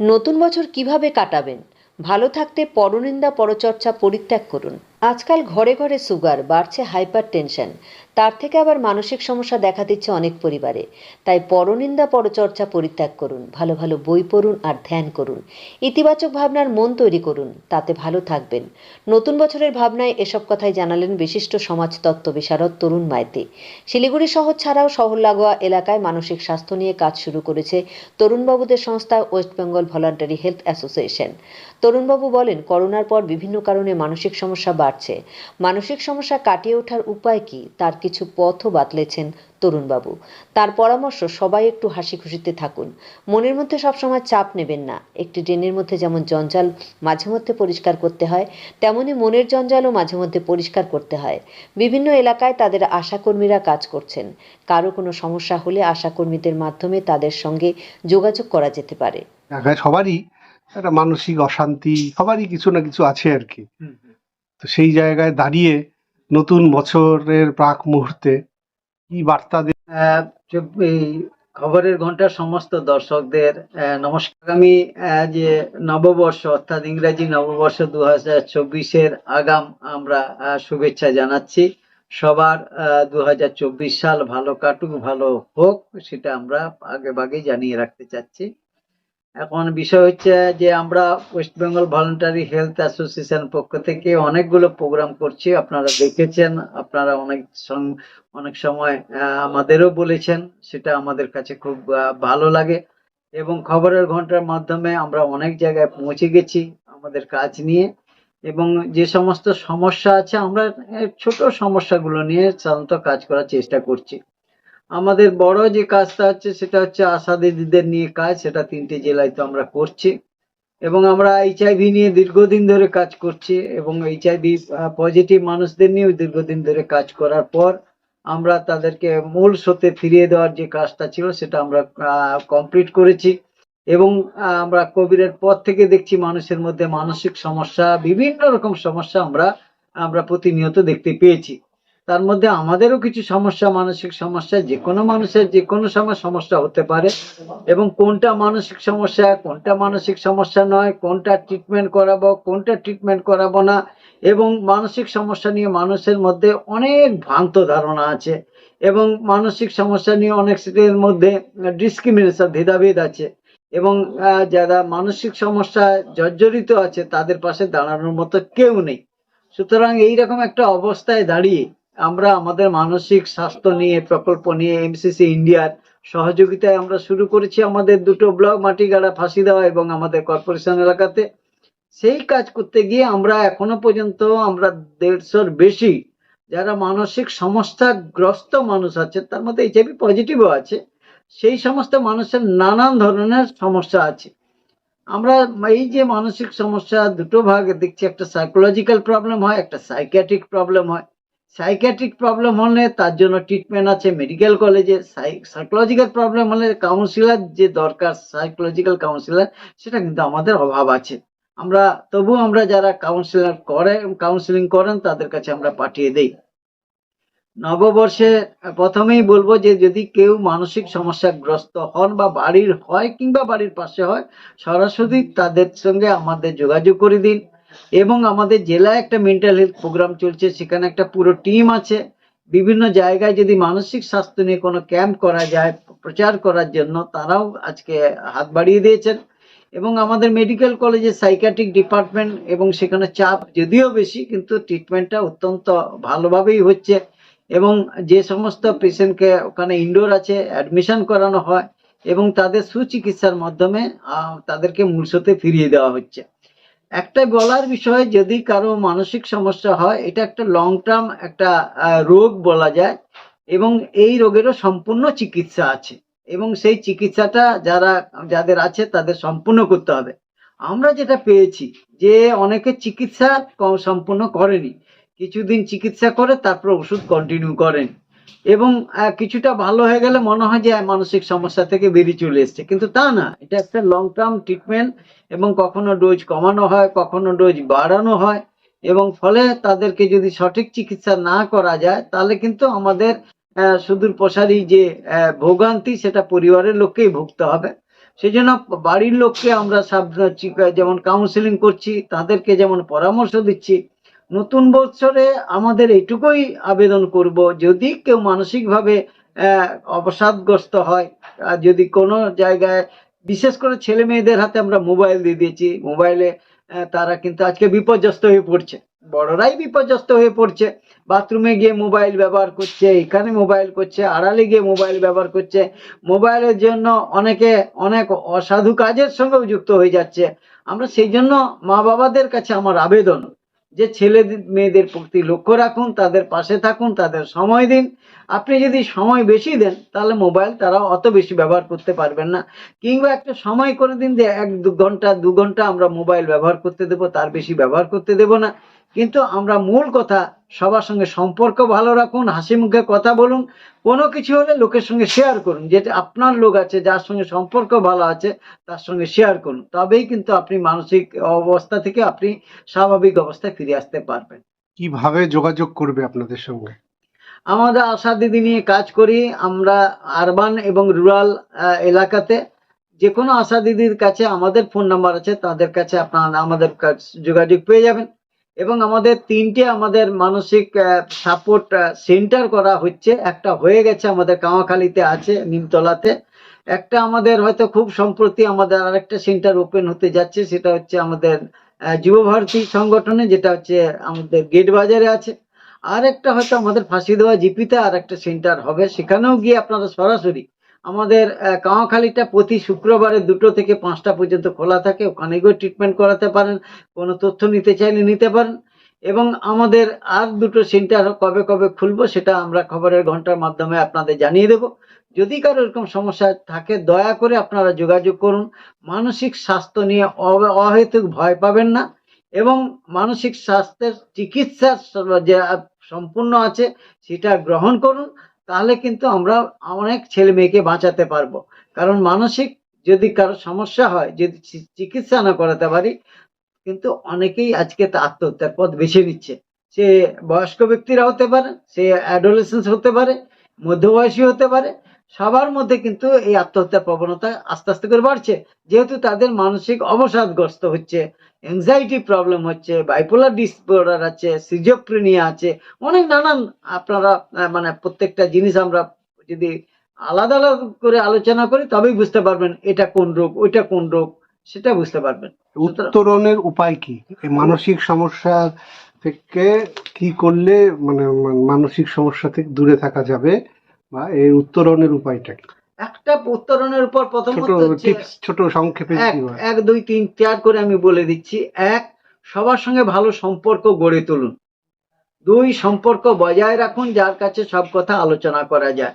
নতুন বছর কীভাবে কাটাবেন? ভালো থাকতে পরনিন্দা পরচর্চা পরিত্যাগ করুন। আজকাল ঘরে ঘরে সুগার, বাড়ছে হাইপার টেনশন তার থেকে আবার মানসিক সমস্যা দেখা দিচ্ছে অনেক পরিবারে। তাই পরনিন্দা পরচর্চা পরিত্যাগ করুন, ভালো ভালো বই পড়ুন আর ধ্যান করুন। ইতিবাচক ভাবনার মন তৈরি করুন, তাতে ভালো থাকবেন। নতুন বছরের ভাবনায় এসব কথাই জানালেন বিশিষ্ট সমাজতত্ত্ব বিশারদ তরুণ মাইতি। শিলিগুড়ি শহর ছাড়াও শহর লাগোয়া এলাকায় মানসিক স্বাস্থ্য নিয়ে কাজ শুরু করেছে তরুণবাবুদের সংস্থা West Bengal voluntary health association. তরুণবাবু বলেন, করোনার পর বিভিন্ন কারণে মানসিক সমস্যা বাড়ছে। মানসিক সমস্যা কাটিয়ে ওঠার উপায় কি? তার কিছু পথও বাতলেছেন তরুণবাবু। তার পরামর্শ সবাই একটু হাসি খুশিতে থাকুন। মনের মধ্যে সবসময় চাপ নেবেন না। একটি ড্রেনের মধ্যে যেমন জঞ্জাল মাঝে মধ্যে পরিষ্কার করতে হয় তেমনি মনের জঞ্জালও মাঝে মধ্যে পরিষ্কার করতে হয়। বিভিন্ন এলাকায় তাদের আশাকর্মীরা কাজ করছেন। কারও কোনো সমস্যা হলে আশাকর্মীদের মাধ্যমে তাদের সঙ্গে যোগাযোগ করা যেতে পারে। সবারই একটা মানসিক অশান্তি সবারই কিছু না কিছু আছে আর কি। তো সেই জায়গায় দাঁড়িয়ে নতুন বছরের প্রাক মুহূর্তে কি বার্তা খবরের ঘণ্টার সমস্ত দর্শকদের নমস্কার। আহ, যে নববর্ষ অর্থাৎ ইংরেজি নববর্ষ দু হাজার চব্বিশের আগাম আমরা শুভেচ্ছা জানাচ্ছি। সবার দু হাজার চব্বিশ সাল ভালো কাটুক ভালো হোক সেটা আমরা আগে ভাগেই জানিয়ে রাখতে চাচ্ছি। এখন বিষয় হচ্ছে যে আমরা West Bengal voluntary health association পক্ষ থেকে অনেকগুলো প্রোগ্রাম করছি। আপনারা দেখেছেন, আপনারা অনেক অনেক সময় আমাদেরও বলেছেন, সেটা আমাদের কাছে খুব ভালো লাগে। এবং খবরের ঘণ্টার মাধ্যমে আমরা অনেক জায়গায় পৌঁছে গেছি আমাদের কাজ নিয়ে। এবং যে সমস্ত সমস্যা আছে, আমরা ছোট সমস্যাগুলো নিয়ে সাধারণত কাজ করার চেষ্টা করছি। আমাদের বড় যে কাজটা হচ্ছে, সেটা হচ্ছে আশা দিদিদের নিয়ে কাজ, সেটা তিনটে জেলায় তো আমরা করছি। এবং আমরা এইচআইভি নিয়ে দীর্ঘদিন ধরে কাজ করছি, এবং এইচআইভি পজিটিভ মানুষদের নিয়েও দীর্ঘদিন ধরে কাজ করার পর আমরা তাদেরকে মূল স্রোতে ফিরিয়ে দেওয়ার যে কাজটা ছিল, সেটা আমরা কমপ্লিট করেছি। এবং আমরা কোভিডের পর থেকে দেখছি মানুষের মধ্যে মানসিক সমস্যা, বিভিন্ন রকম সমস্যা আমরা আমরা প্রতিনিয়ত দেখতে পেয়েছি। তার মধ্যে আমাদেরও কিছু সমস্যা, মানসিক সমস্যা যে কোনো মানুষের যে কোনো সময় সমস্যা হতে পারে এবং কোনটা মানসিক সমস্যা, কোনটা মানসিক সমস্যা নয়, কোনটা ট্রিটমেন্ট করাবো, কোনটা ট্রিটমেন্ট করাবো না এবং মানসিক সমস্যা নিয়ে মানুষের মধ্যে অনেক ভ্রান্ত ধারণা আছে এবং মানসিক সমস্যা নিয়ে অনেক সেটের মধ্যে ডিসক্রিমিনেশন ভেদাভেদ আছে এবং যারা মানসিক সমস্যা জর্জরিত আছে তাদের পাশে দাঁড়ানোর মতো কেউ নেই। সুতরাং এইরকম একটা অবস্থায় দাঁড়িয়ে আমরা আমাদের মানসিক স্বাস্থ্য নিয়ে, প্রকল্প নিয়ে এমসিসি ইন্ডিয়ার সহযোগিতায় আমরা শুরু করেছি আমাদের দুটো ব্লক, মাটিগাড়া ফাঁসি দেওয়া এবং আমাদের কর্পোরেশন এলাকাতে। সেই কাজ করতে গিয়ে আমরা এখনও পর্যন্ত আমরা দেড়শোর বেশি যারা মানসিক সমস্যাগ্রস্ত মানুষ আছে তার মধ্যে এইচআইভি পজিটিভও আছে, সেই সমস্ত মানুষের নানান ধরনের সমস্যা আছে। আমরা এই যে মানসিক সমস্যা দুটো ভাগে দেখছি, একটা সাইকোলজিক্যাল প্রবলেম হয়, একটা সাইকিয়াট্রিক প্রবলেম হয়। সাইকিয়াট্রিক প্রবলেম হলে, তার জন্য ট্রিটমেন্ট আছে মেডিকেল কলেজে সাইকোলজিক্যাল প্রবলেম হলে কাউন্সিলার যে দরকার সাইকোলজিক্যাল কাউন্সিলার সেটা কিন্তু আমাদের অভাব আছে। আমরা তবু আমরা যারা কাউন্সিলর করে কাউন্সিলিং করেন, তাদের কাছে আমরা পাঠিয়ে দেই। নববর্ষে প্রথমেই বলব যে, যদি কেউ মানসিক সমস্যাগ্রস্ত হন বা বাড়ির হয় কিংবা বাড়ির পাশে হয়, সরাসরি তাদের সঙ্গে আমাদের যোগাযোগ করে দিন। এবং আমাদের জেলায় একটা মেন্টাল হেলথ প্রোগ্রাম চলছে, সেখানে একটা পুরো টিম আছে। বিভিন্ন জায়গায় যদি মানসিক স্বাস্থ্য নিয়ে কোনো ক্যাম্প করা যায়, প্রচার করার জন্য, তারাও আজকে হাত বাড়িয়ে দিয়েছেন। এবং আমাদের মেডিকেল কলেজে সাইকিয়াট্রিক ডিপার্টমেন্ট এবং সেখানে চাপ যদিও বেশি, কিন্তু ট্রিটমেন্টটা অত্যন্ত ভালোভাবেই হচ্ছে। এবং যে সমস্ত পেশেন্টকে ওখানে ইনডোর আছে অ্যাডমিশন করানো হয়, এবং তাদের সুচিকিৎসার মাধ্যমে তাদেরকে মূলসতে ফিরিয়ে দেওয়া হচ্ছে। একটা গলার বিষয়ে, যদি কারও মানসিক সমস্যা হয়, এটা একটা লং টার্ম একটা রোগ বলা যায় এবং এই রোগেরও সম্পূর্ণ চিকিৎসা আছে এবং সেই চিকিৎসাটা যারা, যাদের আছে তাদের সম্পূর্ণ করতে হবে। আমরা যেটা পেয়েছি যে অনেকে চিকিৎসা সম্পূর্ণ করেনি। কিছুদিন চিকিৎসা করে তারপর ওষুধ কন্টিনিউ করেন। এবং কিছুটা ভালো হয়ে গেলে মনে হয় যে মানসিক সমস্যা থেকে বেরিয়ে চলে এসছে। কিন্তু তা না, এটা একটা লং টার্ম ট্রিটমেন্ট এবং কখনো ডোজ কমানো হয়, কখনো ডোজ বাড়ানো হয় এবং ফলে তাদেরকে যদি সঠিক চিকিৎসা না করা যায়, তাহলে কিন্তু আমাদের সুদূর প্রসারী যে ভোগান্তি সেটা পরিবারের লোককেই ভুগতে হবে। সেই জন্য বাড়ির লোককে আমরা যেমন কাউন্সিলিং করছি, তাদেরকে যেমন পরামর্শ দিচ্ছি নতুন বছরে আমাদের এইটুকুই আবেদন করব, যদি কেউ মানসিকভাবে অবসাদগ্রস্ত হয় যদি কোনো জায়গায়, বিশেষ করে ছেলে মেয়েদের হাতে আমরা মোবাইল দিয়ে দিয়েছি, মোবাইলে তারা কিন্তু আজকে বিপর্যস্ত হয়ে পড়ছে। বড়রাই বিপর্যস্ত হয়ে পড়ছে। বাথরুমে গিয়ে মোবাইল ব্যবহার করছে, এখানে মোবাইল করছে, আড়ালে গিয়ে মোবাইল ব্যবহার করছে। মোবাইলের জন্য অনেকে অনেক অসাধু কাজের সঙ্গেও যুক্ত হয়ে যাচ্ছে। আমরা সেই জন্য মা বাবাদের কাছে আমার আবেদন। যে ছেলে মেয়েদের প্রতি লক্ষ্য রাখুন, তাদের পাশে থাকুন, তাদের সময় দিন। আপনি যদি সময় বেশি দেন, তাহলে মোবাইল তারা অত বেশি ব্যবহার করতে পারবেন না। কিংবা একটা সময় করে দিন যে এক দু ঘণ্টা দু ঘণ্টা আমরা মোবাইল ব্যবহার করতে দেব, তার বেশি ব্যবহার করতে দেব না। কিন্তু আমরা মূল কথা সবার সঙ্গে সম্পর্ক ভালো রাখুন হাসি মুখে কথা বলুন কোনো কিছু হলে লোকের সঙ্গে শেয়ার করুন যেটা আপনার লোক আছে যার সঙ্গে সম্পর্ক ভালো আছে তার সঙ্গে শেয়ার করুন। তবেই কিন্তু আপনি মানসিক অবস্থা থেকে আপনি স্বাভাবিক অবস্থায় ফিরে আসতে পারবেন। কীভাবে যোগাযোগ করবে আপনাদের সঙ্গে? আমাদের আশা দিদি নিয়ে কাজ করি আমরা আরবান এবং রুরাল এলাকাতে যে কোনো আশা দিদির কাছে আমাদের ফোন নাম্বার আছে তাদের কাছে আপনারা আমাদের যোগাযোগ পেয়ে যাবেন। এবং আমাদের তিনটে আমাদের মানসিক সাপোর্ট সেন্টার করা হচ্ছে। একটা হয়ে গেছে আমাদের কামাখালীতে আছে নিমতলাতে। একটা আমাদের হয়তো খুব সম্প্রতি আমাদের আরেকটা সেন্টার ওপেন হতে যাচ্ছে সেটা হচ্ছে আমাদের আহ, যুব ভারতী সংগঠনে যেটা হচ্ছে আমাদের গেট বাজারে আছে। আর একটা হয়তো আমাদের ফাঁসি দেওয়া জিপিতে আর একটা সেন্টার হবে সেখানেও গিয়ে আপনারা সরাসরি আমাদের আহ, প্রতি শুক্রবারে দুটো থেকে পাঁচটা পর্যন্ত খোলা থাকে। ওখানে গিয়ে ট্রিটমেন্ট করাতে পারেন কোনো তথ্য নিতে চাইলে নিতে পারেন। এবং আমাদের আর দুটো সেন্টার কবে কবে খুলবো সেটা আমরা খবরের ঘণ্টার মাধ্যমে আপনাদের জানিয়ে দেব। যদি কারও এরকম সমস্যা থাকে দয়া করে আপনারা যোগাযোগ করুন। মানসিক স্বাস্থ্য নিয়ে অহেতুক ভয় পাবেন না এবং মানসিক স্বাস্থ্যের চিকিৎসা স- যে সম্পূর্ণ আছে সেটা গ্রহণ করুন। তাহলে কিন্তু আমরা অনেক ছেলে মেয়েকে বাঁচাতে পারব। কারণ মানসিক যদি কারও সমস্যা হয়, যদি চিকিৎসা না করাতে পারি, কিন্তু অনেকেই আজকে আত্মহত্যার পথ বেছে নিচ্ছে। সে বয়স্ক ব্যক্তিরা হতে পারে, সে অ্যাডোলেসেন্স হতে পারে, মধ্যবয়সী হতে পারে সবার মধ্যে কিন্তু এই আত্মহত্যার প্রবণতা আস্তে আস্তে করে বাড়ছে। যেহেতু তাদের মানসিক অবসাদগ্রস্ত হচ্ছে এংজাইটি প্রবলেম হচ্ছে বাইপোলার ডিসঅর্ডার আছে সিজোপ্রিনিয়া আছে, অনেক নানান আপনারা মানে প্রত্যেকটা জিনিস আমরা যদি আলাদা আলাদা করে আলোচনা করি, তবেই বুঝতে পারবেন এটা কোন রোগ, ওইটা কোন রোগ, সেটা বুঝতে পারবেন। উত্তরণের উপায় কি? মানসিক সমস্যা থেকে কি করলে মানে মানসিক সমস্যা থেকে দূরে থাকা যাবে? বা এর উত্তরণের উপায়টা কি? একটা উত্তরণের উপর ছোট প্রথমত ছোট সংক্ষেপে এক এক দুই তিন চার করে আমি বলে দিচ্ছি। এক সবার সঙ্গে ভালো সম্পর্ক গড়ে তুলুন। দুই সম্পর্ক বজায় রাখুন যার কাছে সব কথা আলোচনা করা যায়।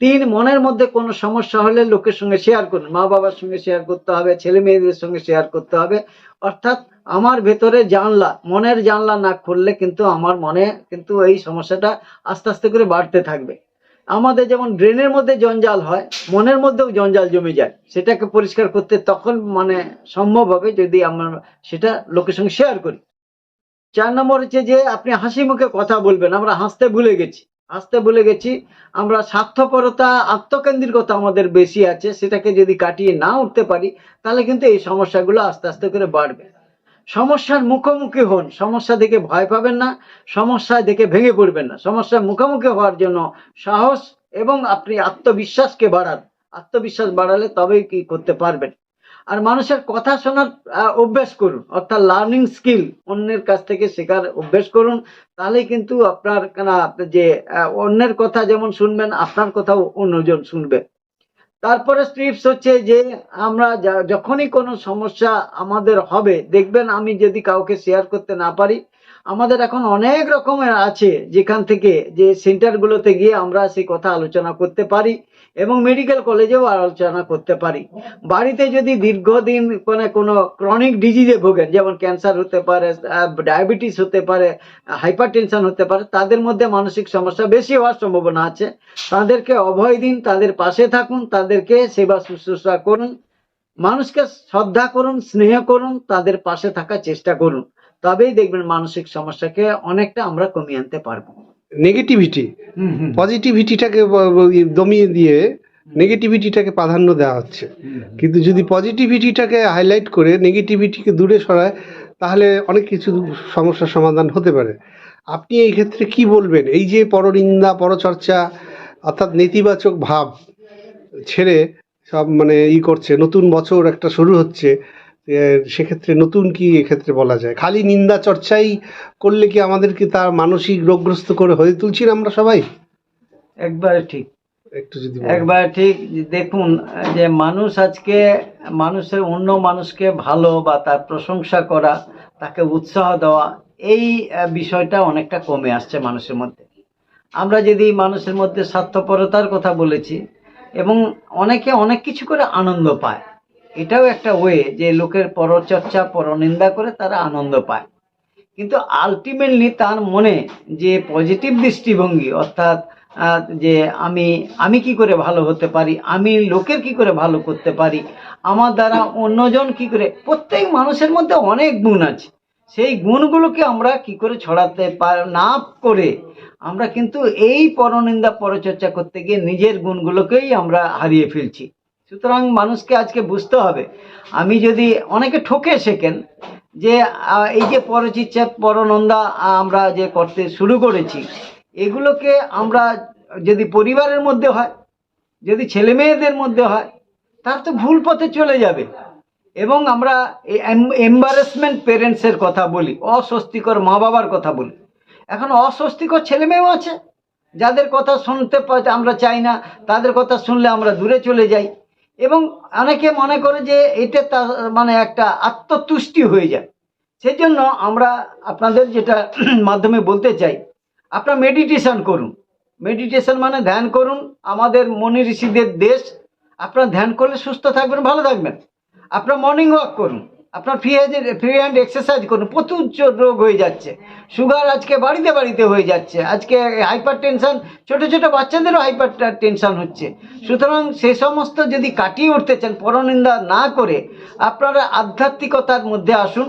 তিন মনের মধ্যে কোনো সমস্যা হলে লোকের সঙ্গে শেয়ার করুন। মা বাবার সঙ্গে শেয়ার করতে হবে ছেলে মেয়েদের সঙ্গে শেয়ার করতে হবে। অর্থাৎ আমার ভেতরে জানলা মনের জানলা না খুললে কিন্তু আমার মনে কিন্তু এই সমস্যাটা আস্তে আস্তে করে বাড়তে থাকবে। আমাদের যেমন ড্রেনের মধ্যে জঞ্জাল হয়, মনের মধ্যেও জঞ্জাল জমে যায়। সেটাকে পরিষ্কার করতে তখন মানে সম্ভব হবে যদি আমরা সেটা লোকের সঙ্গে শেয়ার করি। চার নম্বর হচ্ছে যে আপনি হাসি মুখে কথা বলবেন, আমরা হাসতে ভুলে গেছি। হাসতে ভুলে গেছি, আমরা স্বার্থপরতা আত্মকেন্দ্রিকতা আমাদের বেশি আছে, সেটাকে যদি কাটিয়ে না উঠতে পারি, তাহলে কিন্তু এই সমস্যাগুলো আস্তে আস্তে করে বাড়বে। সমস্যার মুখোমুখি হন। সমস্যা দেখে ভয় পাবেন না, সমস্যা দেখে ভেঙে পড়বেন না। সমস্যার মুখোমুখি হওয়ার জন্য সাহস এবং আপনি আত্মবিশ্বাসকে বাড়ান। আত্মবিশ্বাস বাড়ালে তবেই কি করতে পারবেন। আর মানুষের কথা শোনার অভ্যাস করুন। অর্থাৎ লার্নিং স্কিল অন্যের কাছ থেকে শেখার অভ্যাস করুন। তাহলে কিন্তু আপনার যে অন্যের কথা যেমন শুনবেন, আপনার কথাও অন্যজন শুনবে। তারপরে স্ট্রিপস হচ্ছে যে আমরা যখনই কোনো সমস্যা আমাদের হবে, দেখবেন আমি যদি কাউকে শেয়ার করতে না পারি আমাদের এখন অনেক রকমের আছে যেখান থেকে যে সেন্টারগুলোতে গিয়ে আমরা সেই কথা আলোচনা করতে পারি এবং মেডিকেল কলেজেও আলোচনা করতে পারি। বাড়িতে যদি দীর্ঘদিন কোনো কোনো ক্রনিক ডিজিজে ভোগেন, যেমন ক্যান্সার হতে পারে ডায়াবেটিস হতে পারে হাইপার টেনশন হতে পারে, তাদের মধ্যে মানসিক সমস্যা বেশি হওয়ার সম্ভাবনা আছে। তাদেরকে অভয় দিন, তাদের পাশে থাকুন, তাদেরকে সেবা শুশ্রূষা করুন। মানুষকে শ্রদ্ধা করুন স্নেহ করুন তাদের পাশে থাকার চেষ্টা করুন। তবেই দেখবেন মানসিক সমস্যাকে অনেকটা আমরা কমিয়ে আনতে পারব। নেগেটিভিটি পজিটিভিটিটাকে দমিয়ে দিয়ে নেগেটিভিটিটাকে প্রাধান্য দেওয়া হচ্ছে। কিন্তু যদি পজিটিভিটিটাকে হাইলাইট করে নেগেটিভিটিকে দূরে সরায় তাহলে অনেক কিছু সমস্যার সমাধান হতে পারে। আপনি এই ক্ষেত্রে কি বলবেন? এই যে পরনিন্দা পরচর্চা অর্থাৎ নেতিবাচক ভাব ছেড়ে সব মানে ই করছে নতুন বছর একটা শুরু হচ্ছে সেক্ষেত্রে নতুন কি এক্ষেত্রে বলা যায়? খালি নিন্দা চর্চাই করলে কি আমাদেরকে তার মানসিক রোগগ্রস্ত করে হয়ে তুলছি না আমরা সবাই? একবারে ঠিক। একটু যদি। একবার ঠিক দেখুন যে মানুষ আজকে মানুষের অন্য মানুষকে ভালো বা তার প্রশংসা করা তাকে উৎসাহ দেওয়া এই বিষয়টা অনেকটা কমে আসছে মানুষের মধ্যে। আমরা যদি মানুষের মধ্যে স্বার্থপরতার কথা বলেছি এবং অনেকে অনেক কিছু করে আনন্দ পায়। এটাও একটা ওয়ে যে লোকের পরচর্চা, পরনিন্দা করে তারা আনন্দ পায়। কিন্তু আলটিমেটলি তার মনে যে পজিটিভ দৃষ্টিভঙ্গি, অর্থাৎ যে আমি আমি কি করে ভালো হতে পারি, আমি লোকের কি করে ভালো করতে পারি, আমার দ্বারা অন্যজন কি করে, প্রত্যেক মানুষের মধ্যে অনেক গুণ আছে। সেই গুণগুলোকে আমরা কি করে ছড়াতে পার না করে আমরা কিন্তু এই পরনিন্দা পরচর্চা করতে গিয়ে নিজের গুণগুলোকেই আমরা হারিয়ে ফেলছি। সুতরাং মানুষকে আজকে বুঝতে হবে, আমি যদি অনেকে ঠকে শেখেন যে এই যে পরচিচ্ছা, পরনন্দা আমরা যে করতে শুরু করেছি, এগুলোকে আমরা যদি পরিবারের মধ্যে হয়, যদি ছেলে মেয়েদের মধ্যে হয়, তার তো ভুল পথে চলে যাবে। এবং আমরা এম্বারেসমেন্ট পেরেন্টসের কথা বলি, অস্বস্তিকর মা বাবার কথা বলি। এখন অস্বস্তিকর ছেলে মেয়েও আছে। যাদের কথা শুনতে আমরা চাই না, তাদের কথা শুনলে আমরা দূরে চলে যাই। এবং অনেকে মনে করে যে এটা তা মানে একটা আত্মতুষ্টি হয়ে যায়। সেই জন্য আমরা আপনাদের যেটা মাধ্যমে বলতে চাই, আপনারা মেডিটেশন করুন। মেডিটেশন মানে ধ্যান করুন। আমাদের মনি ঋষিদের দেশ, আপনারা ধ্যান করলে সুস্থ থাকবেন, ভালো থাকবেন। আপনারা মর্নিং ওয়াক করুন। আপনার free hand free hand exercise করুন, প্রচুর রোগ হয়ে যাচ্ছে। সুগার আজকে বাড়িতে বাড়িতে হয়ে যাচ্ছে। আজকে হাইপার টেনশান ছোটো ছোটো বাচ্চাদেরও হাইপার টেনশান হচ্ছে। সুতরাং সে সমস্ত যদি কাটিয়ে উঠতে চান, পরনিন্দা না করে, আপনারা আধ্যাত্মিকতার মধ্যে আসুন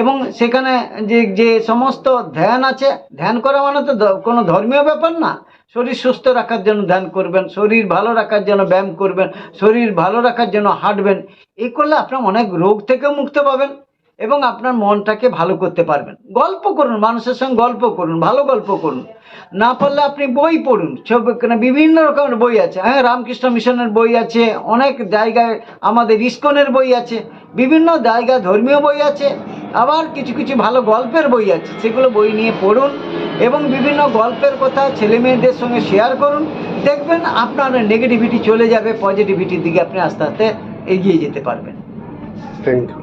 এবং সেখানে যে যে সমস্ত ধ্যান আছে, ধ্যান করা মানে তো কোনো ধর্মীয় ব্যাপার না। শরীর সুস্থ রাখার জন্য ধ্যান করবেন, শরীর ভালো রাখার জন্য ব্যায়াম করবেন, শরীর ভালো রাখার জন্য হাঁটবেন এই করলে আপনার অনেক রোগ থেকে মুক্ত পাবেন। এবং আপনার মনটাকে ভালো করতে পারবেন। গল্প করুন, মানুষের সঙ্গে গল্প করুন, ভালো গল্প করুন। না পারলে আপনি বই পড়ুন সব বিভিন্ন রকমের বই আছে হ্যাঁ রামকৃষ্ণ মিশনের বই আছে, অনেক জায়গায় আমাদের ইস্কনের বই আছে, বিভিন্ন জায়গায় ধর্মীয় বই আছে, আবার কিছু কিছু ভালো গল্পের বই আছে, সেগুলো বই নিয়ে পড়ুন এবং বিভিন্ন গল্পের কথা ছেলে মেয়েদের সঙ্গে শেয়ার করুন। দেখবেন আপনার নেগেটিভিটি চলে যাবে পজিটিভিটির দিকে আপনি আস্তে আস্তে এগিয়ে যেতে পারবেন। Thank you